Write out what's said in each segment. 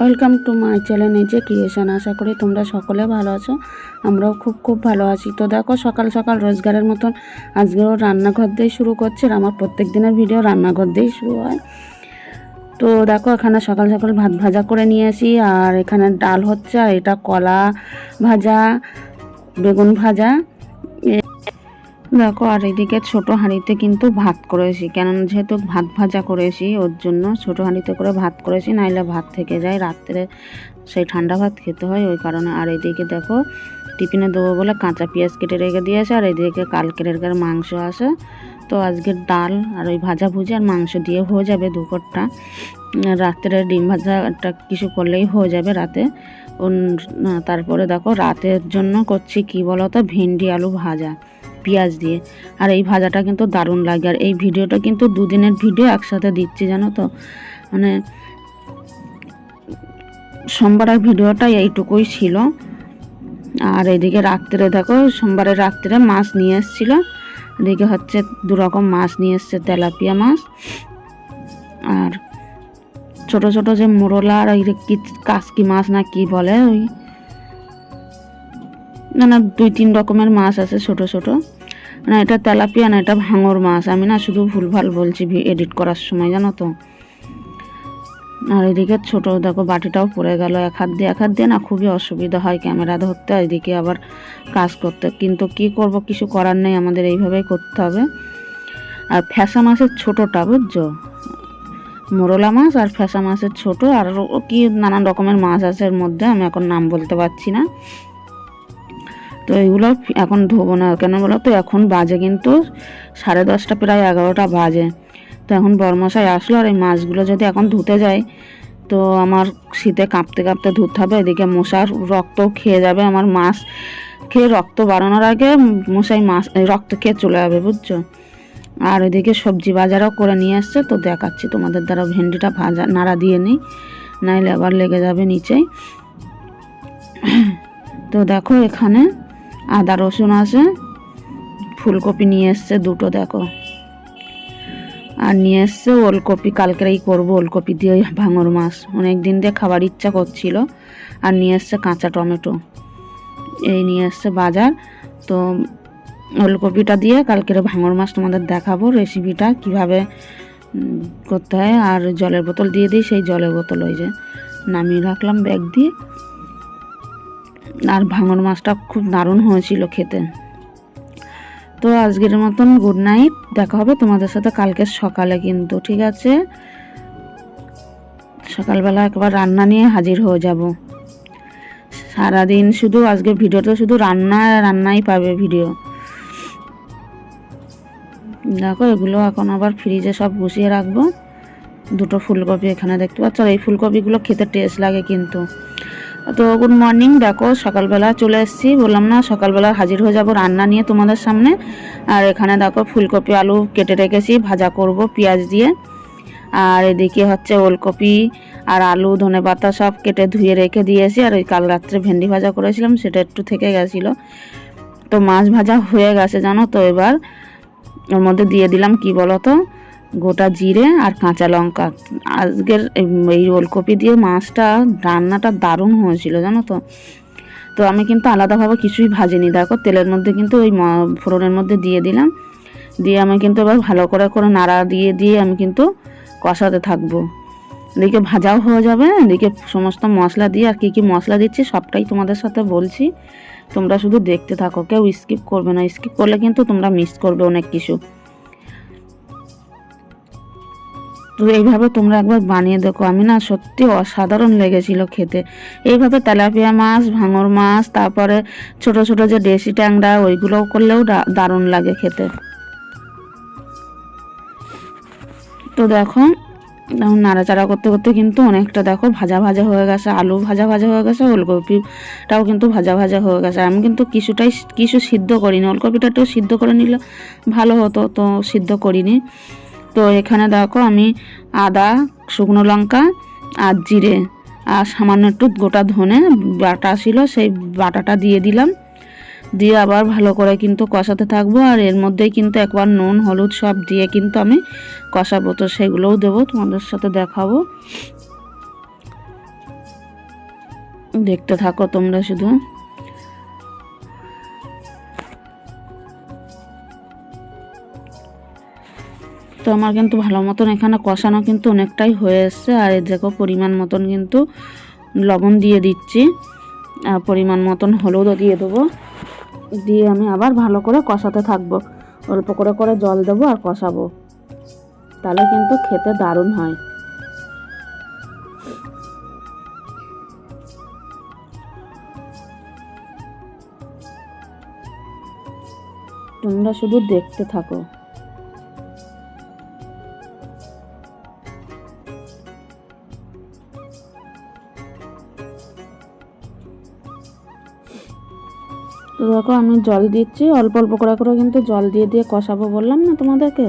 Welcome to my channel নিজে creation আশা করি তোমরা সকলে ভালো আছো। আমরাও খুব খুব ভালো আছি। তো দেখো, সকাল সকাল রোজগারের মতন আজকেও রান্নাঘর দিয়ে শুরু করছে আমার প্রত্যেক দিনের ভিডিও রান্নাঘর দিয়েই শুরু হয়। তো দেখো, এখানে সকাল সকাল ভাত ভাজা করে নিয়ে আসি আর এখানে ডাল হচ্ছে আর এটা কলা ভাজা, বেগুন ভাজা দেখো, আর এদিকে ছোট হাঁড়িতে কিন্তু ভাত করেছি। কেন যেহেতু ভাত ভাজা করেছি, ওর জন্য ছোট হাঁড়িতে করে ভাত করেছি, নাইলে ভাত থেকে যায়। রাত্রে সেই ঠান্ডা ভাত খেতে হয়, ওই কারণে। আর এদিকে দেখো, টিফিনে দেবো বলে কাঁচা পেঁয়াজ কেটে রেখে দিয়েছে, আর এদিকে কালকের এরকার মাংস আছে। তো আজকে ডাল আর ওই ভাজা ভুজি আর মাংস দিয়ে হয়ে যাবে দুপুরটা। রাত্রে ডিম ভাজাটা কিছু করলেই হয়ে যাবে রাতে। তারপরে দেখো, রাতের জন্য করছি কি বলো তো ভেন্ডি আলু ভাজা। পেঁয়াজ দিয়ে। আর এই ভাজাটা কিন্তু দারুণ লাগে। আর এই ভিডিওটা কিন্তু দুদিনের ভিডিও একসাথে দিচ্ছি, জানো তো? মানে সোমবারের ভিডিওটা এইটুকুই ছিল। আর এদিকে রাত্রে দেখো, সোমবারের রাত্রে মাছ নিয়ে এসেছিল। এদিকে হচ্ছে দু রকম মাছ নিয়ে এসছে, তেলাপিয়া মাছ। আর ছোট ছোট যে মোরলা আর ওই কি কাসকি মাছ না কি বলে ওই? না না, দুই তিন রকমের মাছ আছে ছোট ছোট। না এটা তেলাপিয়া না, এটা ভাঙর মাছ। আমি না শুধু ভুলভাল বলছি এডিট করার সময়, জানো তো? আর এদিকে ছোট, দেখো, বাটিটাও পড়ে গেল। এক হাত দিয়ে, এক হাত দিয়ে না খুবই অসুবিধা হয় ক্যামেরা ধরতে এদিকে আবার কাজ করতে। কিন্তু কি করব, কিছু করার নেই, আমাদের এইভাবেই করতে হবে। আর ফ্যাসা মাছের ছোটোটা, বুঝছ? মোরলা মাছ আর ফ্যাসা মাছের ছোট, আর কি নানান রকমের মাছ আছে এর মধ্যে, আমি এখন নাম বলতে পারছি না। তো এগুলো এখন ধোবো না। কেন বলো তো? এখন বাজে কিন্তু সাড়ে দশটা, প্রায় এগারোটা বাজে। তো এখন বরমশাই আসলো আর এই মাছগুলো যদি এখন ধুতে যায়, তো আমার শীতে কাঁপতে কাঁপতে ধুতে হবে। এদিকে মশার রক্তও খেয়ে যাবে আমার মাছ। খেয়ে রক্ত বাড়ানোর আগে মশাই মাছ রক্ত খেয়ে চলে যাবে, বুঝছ? আর এদিকে সবজি বাজারও করে নিয়ে আসছে। তো দেখাচ্ছি তোমাদের দ্বারা ভেন্ডিটা ভাজা, নাড়া দিয়ে নিই। নাইলে আবার লেগে যাবে নিচেই। তো দেখো এখানে আদা রসুন আছে, ফুলকপি নিয়ে এসছে দুটো, দেখো। আর নিয়ে এসছে ওলকপি কালকেরেই করব ওলকপি দিয়ে ভাঙর মাছ। অনেক দিন দিয়ে খাবার ইচ্ছা করছিল। আর নিয়ে এসছে কাঁচা টমেটো। এই নিয়ে এসছে বাজার। তো ওলকপিটা দিয়ে কালকের ভাঙর মাছ তোমাদের দেখাবো রেসিপিটা, কীভাবে করতে হয়। আর জলের বোতল দিয়ে দিই, সেই জলের বোতল ওই যে নামিয়ে রাখলাম ব্যাগ দিয়ে। আর ভাঙর মাছটা খুব দারুণ হয়েছিল খেতে। তো আজকের মতন গুড নাইট দেখা হবে তোমাদের সাথে কালকে সকালে কিন্তু, ঠিক আছে? সকালবেলা একবার রান্না নিয়ে হাজির হয়ে যাব। সারাদিন শুধু আজকে ভিডিওতে শুধু রান্না, রান্নাই পাবে ভিডিও দেখো, এগুলো এখন আবার ফ্রিজে সব গুছিয়ে রাখব। দুটো ফুলকপি এখানে দেখতে পাচ্ছ এই ফুলকপিগুলো খেতে টেস্ট লাগে কিন্তু। তো গুড মর্নিং দেখো, সকালবেলা চলে এসেছি। বললাম না, সকালবেলা হাজির হয়ে যাব রান্না নিয়ে তোমাদের সামনে। আর এখানে দেখো, ফুলকপি, আলু কেটে রেখেছি, ভাজা করব পেঁয়াজ দিয়ে। আর এদিকে হচ্ছে ওলকপি আর আলু, ধনে পাতা সব কেটে ধুয়ে রেখে দিয়েছি। আর ওই কাল রাত্রে ভেন্ডি ভাজা করেছিলাম, সেটা একটু থেকে গেছিল। তো মাছ ভাজা হয়ে গেছে, জানো তো এবার। ওর মধ্যে দিয়ে দিলাম, কি বলতো? গোটা জিরে আর কাঁচা লঙ্কা। আজকের এই- ওলকপি দিয়ে মাছটা, রান্নাটা দারুণ হয়েছিল, জানো তো? তো আমি কিন্তু আলাদাভাবে কিছুই ভাজিনি। দেখো, তেলের মধ্যে কিন্তু ওই ফোড়নের মধ্যে দিয়ে দিলাম। দিয়ে আমি কিন্তু এবার ভালো করে করে নাড়া দিয়ে দিয়ে আমি কিন্তু কষাতে থাকব। এদিকে ভাজাও হয়ে যাবে, এদিকে সমস্ত মশলা দিয়ে আর কী কী মশলা দিচ্ছি সবটাই তোমাদের সাথে বলছি। তোমরা শুধু দেখতে থাকো, কেউ স্কিপ করবে না। স্কিপ করলে কিন্তু তোমরা মিস করবে অনেক কিছু। তো এইভাবে তোমরা একবার বানিয়ে দেখো। আমি না সত্যি অসাধারণ লেগেছিল খেতে। এইভাবে তেলাপিয়া মাছ, ভাঙর মাছ, তারপরে ছোট ছোট যে দেশি ট্যাংরা, ওইগুলোও করলেও দারুণ লাগে খেতে। তো দেখো নাড়াচাড়া করতে করতে কিন্তু অনেকটা দেখো ভাজা ভাজা হয়ে গেছে, আলু ভাজা ভাজা হয়ে গেছে, ওলকপিটাও কিন্তু ভাজা ভাজা হয়ে গেছে। আমি কিন্তু কিছুটাই কিছু সিদ্ধ করিনি, ওলকপিটা একটু সিদ্ধ করে নিলে ভালো হতো, তো সিদ্ধ করিনি। তো এখানে দেখো আমি আদা, শুকনো লঙ্কা আর জিরে আর সামান্য একটু গোটা ধনে বাটা ছিল, সেই বাটাটা দিয়ে দিলাম। দিয়ে আবার ভালো করে কিন্তু কষাতে থাকব আর এর মধ্যেই কিন্তু একবার নুন, হলুদ সব দিয়ে কিন্তু আমি কষাবো। তো সেগুলোও দেবো, তোমাদের সাথে দেখাবো। দেখতে থাকো তোমরা শুধু। তো আমার কিন্তু ভালো মতন এখানে কষানো কিন্তু অনেকটাই হয়ে এসছে। আর এই দেখো পরিমাণ মতন কিন্তু লবণ দিয়ে দিচ্ছি। আর পরিমাণ মতন হলুদও দিয়ে দেবো। দিয়ে আমি আবার ভালো করে কষাতে থাকব। অল্প করে করে জল দেবো আর কষাবো। তাহলে কিন্তু খেতে দারুণ হয়। তোমরা শুধু দেখতে থাকো। তো দেখো আমি জল দিচ্ছি, অল্প অল্প করে করে কিন্তু জল দিয়ে দিয়ে কষাবো বললাম না তোমাদেরকে।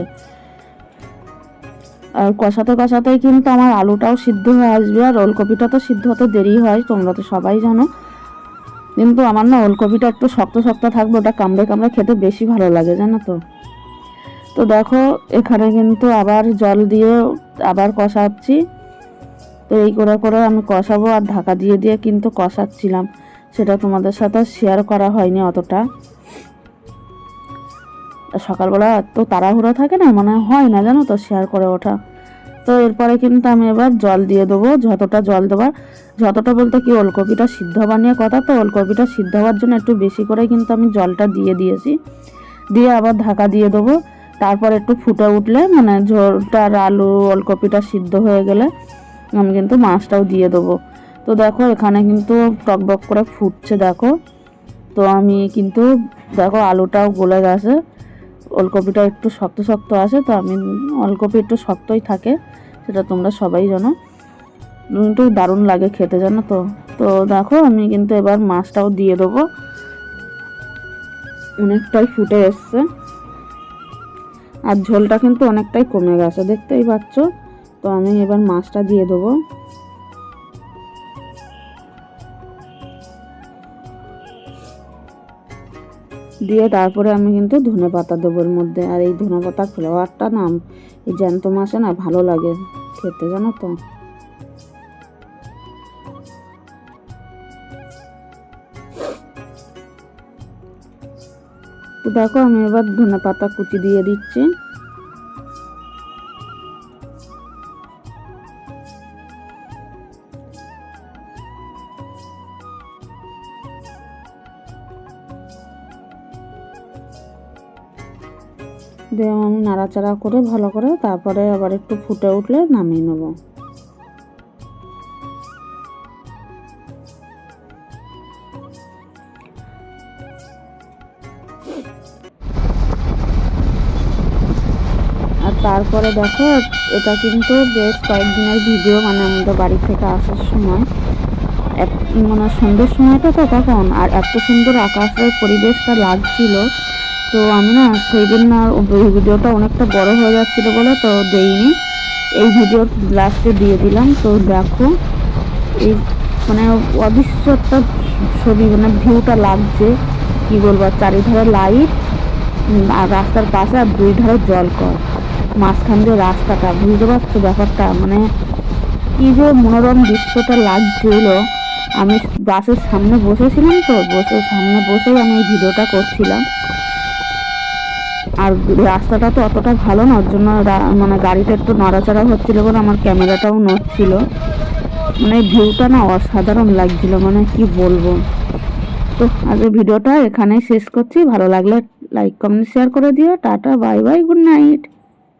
আর কষাতে কষাতেই কিন্তু আমার আলুটাও সিদ্ধ হয়ে আসবে, আর ওলকপিটা তো সিদ্ধ হতে দেরি হয়, তোমরা তো সবাই জানো। কিন্তু আমার না ওলকপিটা একটু শক্ত শক্ত থাকবে, ওটা কামড়ে কামড়ে খেতে বেশি ভালো লাগে, জানো তো। তো দেখো, এখানে কিন্তু আবার জল দিয়ে আবার কষাচ্ছি। তো এই করে করে আমি কষাবো, আর ঢাকা দিয়ে দিয়ে কিন্তু কষাচ্ছিলাম। সেটা তোমাদের সাথে শেয়ার করা হয়নি অতটা। সকালবেলা এত তাড়াহুড়ো থাকে না মানে হয় না জানো তো শেয়ার করে ওঠা। তো এরপরে কিন্তু আমি এবার জল দিয়ে দেবো, যতটা জল দেবার, যতটা বলতে কি ওলকপিটা সিদ্ধ হবার নিয়ে কথা তো, ওলকপিটা সিদ্ধ হওয়ার জন্য একটু বেশি করে কিন্তু আমি জলটা দিয়ে দিয়েছি। দিয়ে আবার ঢাকা দিয়ে দেবো, তারপর একটু ফুটে উঠলে মানে ঝোলটার আলু, ওলকপিটা সিদ্ধ হয়ে গেলে, আমি কিন্তু মাছটাও দিয়ে দেবো। তো দেখো, এখানে কিন্তু টক টকবক করে ফুটছে, দেখো। তো আমি কিন্তু, দেখো, আলুটাও গলে গেছে। ওলকপিটা একটু শক্ত শক্ত আছে, তো আমি ওলকপি একটু শক্তই থাকে, সেটা তোমরা সবাই জানো। কিন্তু দারুণ লাগে খেতে, জানো তো? তো দেখো, আমি কিন্তু এবার মাছটাও দিয়ে দেবো। অনেকটাই ফুটে এসছে। আর ঝোলটা কিন্তু অনেকটাই কমে গেছে, দেখতেই পাচ্ছ? তো আমি এবার মাছটা দিয়ে দেবো। দিয়ে তারপরে আমি কিন্তু ধনে পাতা দেবো মধ্যে। আর এই ধনে পাতা ফ্লেভারটা না, এই জ্যান্ত মাসে না ভালো লাগে খেতে, জানো তো? তো দেখো আমি এবার ধনে পাতা কুচি দিয়ে দিচ্ছি। দিয়ে আমি নাড়াচাড়া করে ভালো করে তারপরে আবার একটু ফুটে উঠলে নামিয়ে নেব। আর তারপরে দেখো, এটা কিন্তু বেশ কয়েকদিনের ভিডিও মানে আমাদের বাড়ি থেকে আসার সময়। মানে সন্ধ্যের সময়টা তো তখন, আর এত সুন্দর আকাশের পরিবেশটা লাগছিল। তো আমি না সেই দিন না ওই ভিডিওটা অনেকটা বড় হয়ে যাচ্ছিল বলে তো দেইনি। এই ভিডিও লাস্টে দিয়ে দিলাম। তো দেখো, এই মানে অদৃশ্য একটা ছবি মানে ভিউটা লাগছে, কি বলব চারিধারে লাইট আর রাস্তার পাশে আর দুই ধারে জল কর। মাঝখান দিয়ে রাস্তাটা, বুঝতে পারছ ব্যাপারটা? মানে কি যে মনোরম দৃশ্যটা লাগছিল। আমি বাসের সামনে বসেছিলাম তো বসে সামনে বসেই আমি এই ভিডিওটা করছিলাম। আর রাস্তাটা তো অতটা ভালো না, ওর জন্য মানে গাড়িটা একটু নড়াচড়া হচ্ছিল বলে আমার ক্যামেরাটাও নড়ছিল। মানে ভিউটা না অসাধারণ লাগছিল মানে কি বলব। তো আজকে ভিডিওটা এখানেই শেষ করছি, ভালো লাগলে লাইক, কমেন্ট শেয়ার করে দিও, tata bye bye good night